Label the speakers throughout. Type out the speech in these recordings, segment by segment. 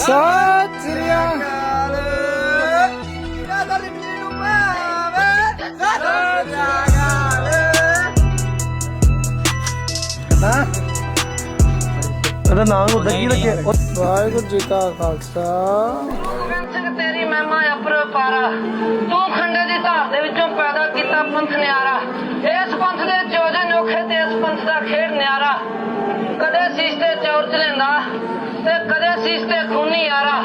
Speaker 1: ਸਤਿ ਸ੍ਰੀ ਅਕਾਲ ਹਾਂ
Speaker 2: ਇਹਦਾ ਨਾਮ ਉਹਦਾ ਕੀ ਰੱਖਿਆ
Speaker 1: ਵਾਹਿਗੁਰੂ ਜੀ ਕਾ ਖਾਲਸਾ
Speaker 3: ਗੋਬਿੰਦ ਸਿੰਘ ਤੇਰੀ ਮਹਿਮਾ ਅਪਰਪਾਰਾ ਤੂੰ ਖੰਡੇ ਦੀ ਧਾਰ ਦੇ ਵਿੱਚੋਂ ਪੈਦਾ ਕੀਤਾ ਪੰਥ ਨਿਆਰਾ ਇਸ ਪੰਥ ਦੇ ਚੋਜੇ ਨੋਖੇ ਤੇ ਇਸ ਪੰਥ ਦਾ ਖੇਡ ਨਿਆਰਾ ਕਦੇ ਸੀਸ ਤੇ ਚੌਰ ਚਲੇਂਦਾ ਤੇ ਕਦੇ ਤੇ ਖੂਨੀ ਯਾਰਾ।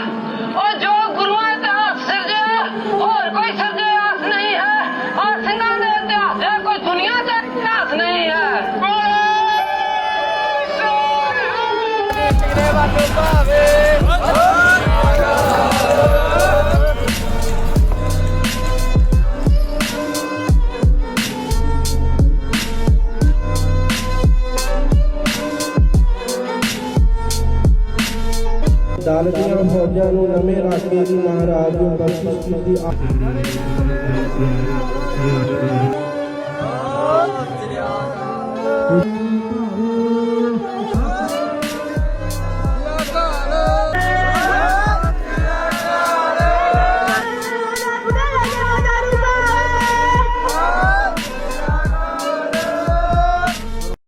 Speaker 3: ਉਹ ਜੋ ਗੁਰੂਆਂ ਦਾ ਇਤਿਹਾਸ ਸਿਰਜਿਆ, ਹੋਰ ਕੋਈ ਸਿਰਜਿਆ ਨਹੀਂ ਹੈ। ਔਰ ਸਿੰਘਾਂ ਦੇ ਇਤਿਹਾਸ ਹੈ, ਕੋਈ ਦੁਨੀਆ ਦਾ ਇਤਿਹਾਸ ਨਹੀਂ ਹੈ।
Speaker 2: ਦਲ ਦੀਆਂ ਫੌਜਾਂ ਨੂੰ ਨਵੇਂ ਰਾਖੇ ਦੀ ਮਹਾਰਾਜ ਨੂੰ ਬਖਸ਼ਿਸ਼ ਕੀਤੀ।